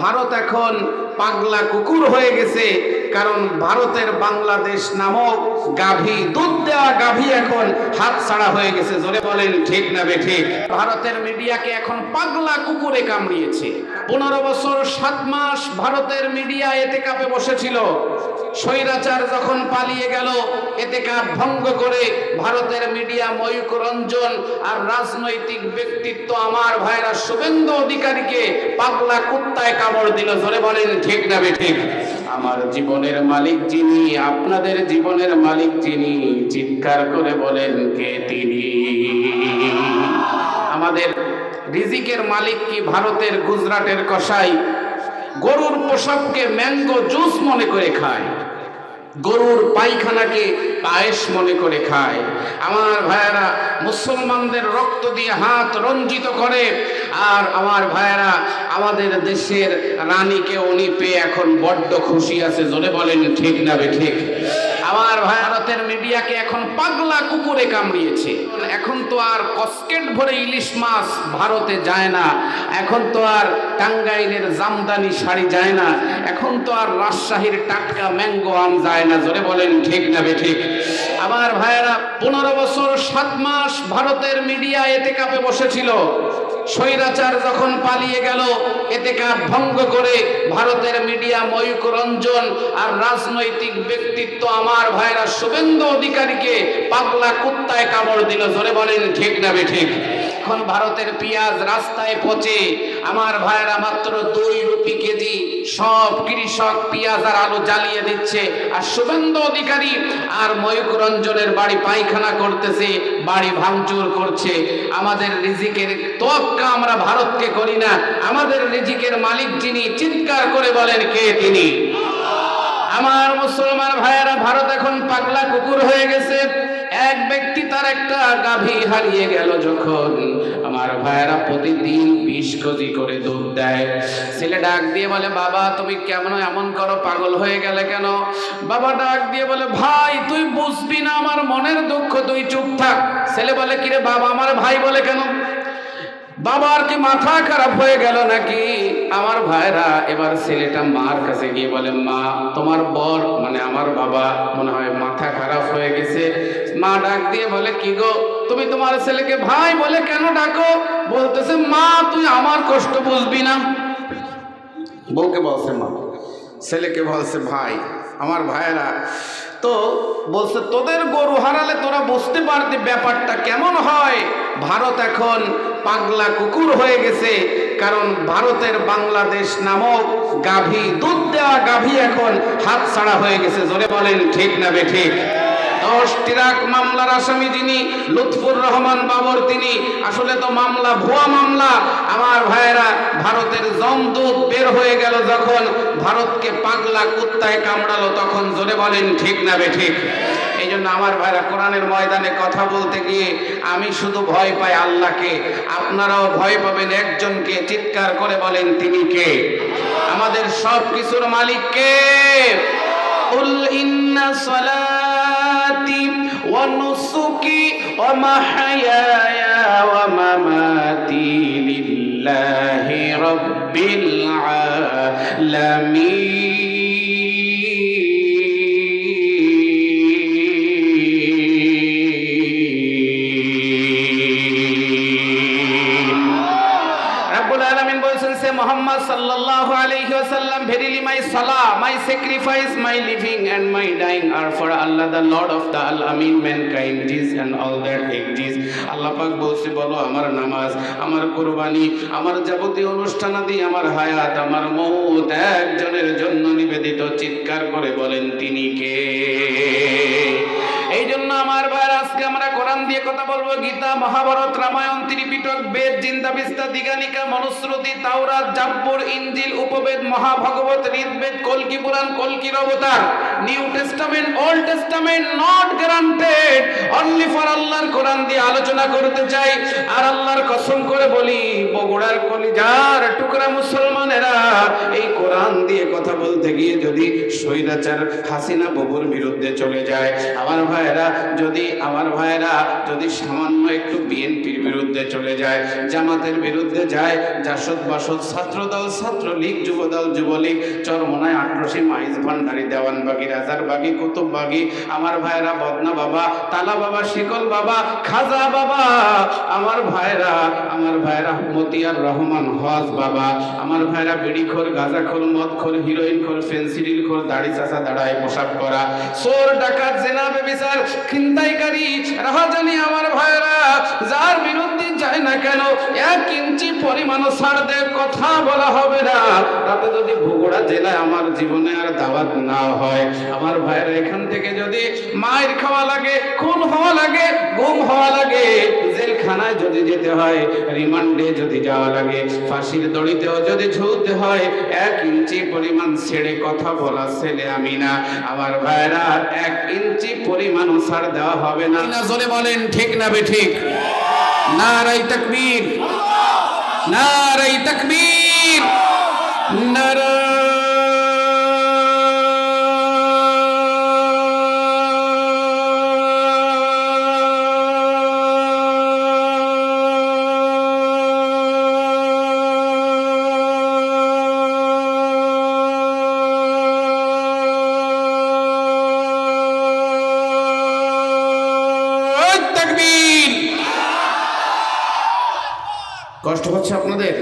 ভারত এখন পাগলা কুকুর হয়ে গেছে, কারণ ভারতের বাংলাদেশ নামক গাভী, দুধ দেওয়া গাভী এখন হাত ছাড়া হয়ে গেছে। জোরে বলেন, ঠিক না বে ঠিক? ভারতের মিডিয়াকে এখন পাগলা কুকুরে কামড়িয়েছে। পনেরো বছর সাত মাস ভারতের মিডিয়া এতে কাপে বসেছিল। স্বৈরাচার যখন পালিয়ে গেল, এতে কাপ ভঙ্গ করে ভারতের মিডিয়া ময়ূক রঞ্জন আর রাজনৈতিক ব্যক্তিত্ব আমার ভাইরা শুভেন্দু অধিকারীকে পাগলা কুত্তায় কামড় দিল। ধরে বলেন, ঠিক না ঠিক? আমার জীবনের মালিক যিনি, আপনাদের জীবনের মালিক যিনি, চিৎকার করে বলেন কে তিনি? আমাদের রিজিকের মালিক কি ভারতের, গুজরাটের কসাই? গরুর পোশাককে ম্যাঙ্গো জুস মনে করে খায়। গরুর পায়খানাকে পায়েস মনে করে খায়। আমার ভাইয়েরা, মুসলমানদের রক্ত দিয়ে হাত রঞ্জিত করে। আর আমার ভাইয়েরা, আমাদের দেশের রানীকে উনি পেয়ে এখন বড্ড খুশি আছে। জোরে বলেন, ঠিক না বে ঠিক? আমার ভারতের মিডিয়াকে এখন পাগলা কুকুরে কামড়িয়েছে। এখন তো আর কসকেট ভরে ইলিশ মাছ ভারতে যায় না। এখন তো আর টাঙ্গাইলের জামদানি শাড়ি যায় না। এখন তো আর রাজশাহীর টাটকা ম্যাঙ্গো আম যায় না। জোরে বলেন, ঠিক না ঠিক? আমার ভাইয়েরা, পনেরো বছর সাত মাস ভারতের মিডিয়া এতে কাপে বসেছিল। স্বৈরাচার যখন পালিয়ে গেল, এতে কাপ ভঙ্গ করে ভারতের মিডিয়া ময়ূক রঞ্জন আর রাজনৈতিক ব্যক্তিত্ব আমার ভাইরা শুভেন্দু অধিকারীকে পাগলা কুত্তায় কামড় দিল, জোরে বলেন, ঠিক না ঠিক? এখন ভারতের পেঁয়াজ রাস্তায় পচে, আমার ভাইরা মাত্র দুই রুপি কেজি সব কৃষক পেঁয়াজ আর আলু জ্বালিয়ে দিচ্ছে। আর শুভেন্দু অধিকারী আর ময়ূক রঞ্জনের বাড়ি পায়খানা করতেছে, বাড়ি ভাঙচুর করছে। আমাদের রিজিকের তোয়াক্কা আমরা ভারতকে করি না। আমাদের রিজিকের মালিক যিনি, চিৎকার করে বলেন, কে তিনি? আমার মুসলমান ভাইয়েরা, ভারত এখন পাগলা কুকুর হয়ে গেছে। এক ব্যক্তি তার একটা গাভী হারিয়ে গেল যখন আমার ভাইয়েরা প্রতিদিন বিশ কেজি করে দুধ দেয়। ছেলে ডাক দিয়ে বলে, বাবা, তুমি কেমন এমন করো? পাগল হয়ে গেলে কেন? বাবা ডাক দিয়ে বলে, ভাই, তুই বুঝবি না, আমার মনের দুঃখ, তুই চুপ থাক। ছেলে বলে, কিরে বাবা, আমার ভাই বলে কেন? বাবার কি মাথা খারাপ হয়ে গেল নাকি? আমার ভাইরা এবার ছেলেটা মার কাছে গিয়ে বলে, মা, তোমার বর মানে আমার বাবা, মনে হয় মাথা খারাপ হয়ে গেছে। মা ডাক দিয়ে বলে, কি গো, তুমি তোমার ছেলেকে ভাই বলে কেন ডাকো? বলতেছে, মা, তুই আমার কষ্ট বুঝবি না। বউকে বলছে, মা, ছেলেকে বলছে, ভাই, আমার ভাইয়েরা, তো বলছে, তোদের গরু হারালে তোরা বুঝতে পারতি ব্যাপারটা কেমন হয়? ভারত এখন পাগলা কুকুর হয়ে গেছে, কারণ ভারতের বাংলাদেশ নামক গাভী, দুধ দেওয়া গাভী এখন হাত ছাড়া হয়ে গেছে। জোরে বলেন, ঠিক না বে, ঠিক? মামলার আসামি যিনি, লুৎফুর রহমান বাবর তিনি। আসলে তো মামলা, ভুয়া মামলা। আমার ভাইয়েরা, ভারতের জমদূত বের হয়ে গেল যখন ভারতকে পাগলা কুত্তায় কামড়ালো তখন জোরে বলেন, ঠিক ঠিক। এই জন্য আমার ভাইরা কোরআনের ময়দানে কথা বলতে গিয়ে আমি শুধু ভয় পাই আল্লাহকে। আপনারাও ভয় পাবেন একজনকে চিৎকার করে বলেন, তিনি কে? আমাদের সব কিছুর মালিক কে? উল ইন্না সলা صلاتي ونسكي ومحياي ومماتي لله رب العالمين. Verily my salah my sacrifice my living and my dying are for Allah the lord of the alamin mankind is and all that exist Allah পাক বলছে, বলো আমার নামাজ, আমার কুরবানি, আমার যাবতীয় অনুষ্ঠানাদি, আমার হায়াত, আমার মৌত। একজনের জন্য নিবেদিত চিৎকার করে বলেন, তিনি কে? এই জন্য আমার ভাই আজকে আমরা কোরআন দিয়ে কথা বলব, গীতা, মহাভারত, রামায়ণ, ত্রিপিটক, বেদ, জিন্দা, বিস্তা দিগানিকা মনুশ্রুতি তাওরাত, জাব্বুর ইনজিল উপবেদ, মহাভগবত, ঋগ্বেদ, কলকি পুরাণ কলকির অবতার New Testament, Old Testament, not granted, only for আল্লাহর কোরআন দিয়ে আলোচনা করতে চাই। আর আল্লাহর কসম করে বলি, বগুড়ার কলিজার টুকরা মুসলমানেরা এই কোরআন কোরআন দিয়ে কথা বলতে গিয়ে যদি স্বৈরাচার হাসিনা বাবুর বিরুদ্ধে চলে যায়, আমার ভাইয়েরা, যদি আমার ভাইয়েরা যদি সামান্য একটু বিএনপির বিরুদ্ধে চলে যায়, জামাতের বিরুদ্ধে যায়, জাসদ বাসদ, ছাত্রদল, ছাত্রলীগ, যুবদল, যুবলীগ, চরমনায় আটরশি মাইজ ভান্ডারি, দেওয়ানবাগি, রাজারবাগি, কুতুববাগি, আমার ভাইরা বদনা বাবা, তালা বাবা, শিকল বাবা, খাজা বাবা, আমার ভাইরা আমার ভাইরা মতিয়ার রহমান, হজ বাবা। আমার ভাইরা বিড়িখোর হিরোইন খোর হিরোইনখোর, ফেন্সিডিলখোর, দাড়ি চাচা, দাঁড়ায় পোশাক করা চোর, ডাকাত, জেনা, বেবিচার, খিনতাইকারী, রাহাজানি আমার ভাইরা, যার বিরুদ্ধে যায় না কেন, এক ইঞ্চি পরিমাণও সার দেয় কথা বলা হবে না। তাতে যদি বগুড়া জেলায় আমার জীবনে আর দাওয়াত না হয়, আমার ভাইয়ের এখান থেকে যদি মায়ের খাওয়া লাগে, খুন হওয়া লাগে, গুম হওয়া লাগে, জেলখানায় যদি যেতে হয়, রিমান্ডে যদি যাওয়া লাগে, ফাঁসির দড়িতেও যদি ঝুলতে হয়, এক ইঞ্চি পরিমাণ ছেড়ে কথা বলা ছেলে আমি না। আমার ভাইরা এক ইঞ্চি পরিমাণ ছাড় দেওয়া হবে না। বলেন, ঠিক না বে ঠিক? না নারাই তাকবীর। নারাই তকবীর। নারাই কষ্ট হচ্ছে আপনাদের?